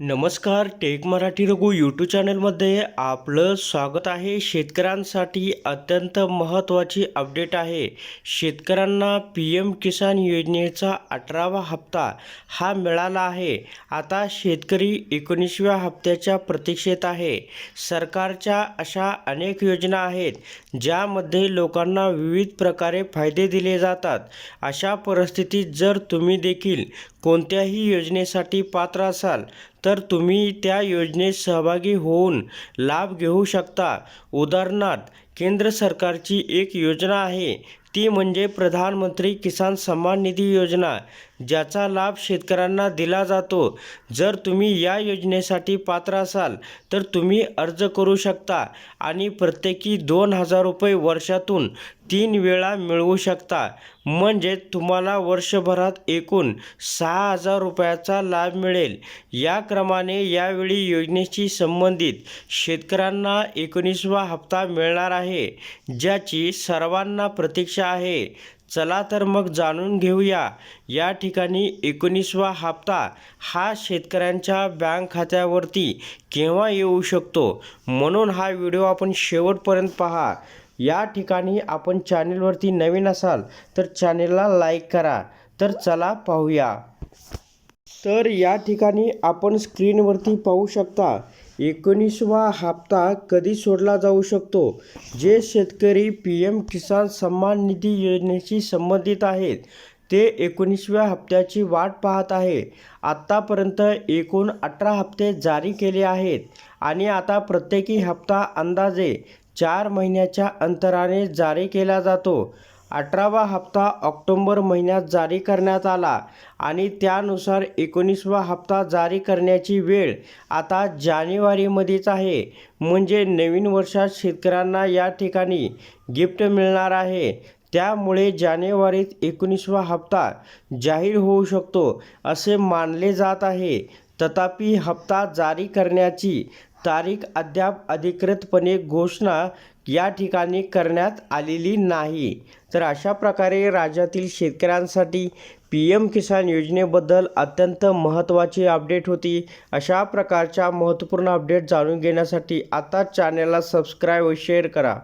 नमस्कार take Marathi Raghu YouTube चॅनलमध्ये आपलं स्वागत आहे. शेतकऱ्यांसाठी अत्यंत महत्त्वाची अपडेट आहे. शेतकऱ्यांना पी एम किसान योजनेचा अठरावा हप्ता हा मिळाला आहे. आता शेतकरी एकोणीसव्या हप्त्याच्या प्रतीक्षेत आहे. सरकारच्या अशा अनेक योजना आहेत ज्यामध्ये लोकांना विविध प्रकारे फायदे दिले जातात. अशा परिस्थितीत जर तुम्ही देखील कोणत्याही योजनेसाठी पात्र असाल तर तुम्ही त्या योजनेत सहभागी होऊन लाभ घेऊ शकता. उदाहरणार्थ केंद्र सरकारची एक योजना आहे. ती म्हणजे प्रधानमंत्री किसान सन्मान निधी योजना. ज्याचा लाभ शेतकऱ्यांना दिला जातो. जर तुम्ही या योजनेसाठी पात्र असाल तर तुम्ही अर्ज करू शकता आणि प्रत्येकी दोन हजार रुपये वर्षातून तीन वेळा मिळवू शकता. म्हणजे तुम्हाला वर्षभरात एकूण सहा हजार रुपयाचा लाभ मिळेल. या क्रमाने यावेळी योजनेशी संबंधित शेतकऱ्यांना एकोणीसवा हप्ता मिळणार आहे ज्याची सर्वांना प्रतीक्षा आहे. चला तर मग जाणून घेऊया. या ठिकाणी एकोणीसवा हप्ता हा शेतकऱ्यांच्या बँक खात्यावरती केव्हा येऊ शकतो? म्हणून हा व्हिडिओ आपण शेवटपर्यंत पहा. या ठिकाणी आपण चॅनेलवरती नवीन असाल तर चॅनेलला लाईक करा. तर चला पाहूया. तर या ठिकाणी आपण स्क्रीनवरती पाहू शकता एकोणीसवा हप्ता कधी सोडला जाऊ शकतो? जे शेतकरी पी एम किसान सन्मान निधी योजनेशी संबंधित आहेत ते एकोणीसव्या हप्त्याची वाट पाहत आहे. आत्तापर्यंत एकूण अठरा हप्ते जारी केले आहेत आणि आता प्रत्येकी हप्ता अंदाजे चार महिन्याच्या अंतराने जारी केला जातो. अठरावा हप्ता ऑक्टोंबर महिन्यात जारी करण्यात आला आणि त्यानुसार एकोणीसवा हप्ता जारी करण्याची वेळ आता जानेवारीमध्येच आहे. म्हणजे नवीन वर्षात शेतकऱ्यांना या ठिकाणी गिफ्ट मिळणार आहे. त्यामुळे जानेवारीत एकोणीसवा हप्ता जाहीर होऊ शकतो असे मानले जात आहे. तथापि हप्ता जारी करण्याची तारीख अद्याप अधिकृतपणे घोषणा या ठिकाणी करण्यात आलेली नाही. तर अशा प्रकारे राज्यातील शेतकऱ्यांसाठी पी एम किसान योजनेबद्दल अत्यंत महत्त्वाची अपडेट होती. अशा प्रकारच्या महत्त्वपूर्ण अपडेट जाणून घेण्यासाठी आता चॅनलला सबस्क्राईब व शेअर करा.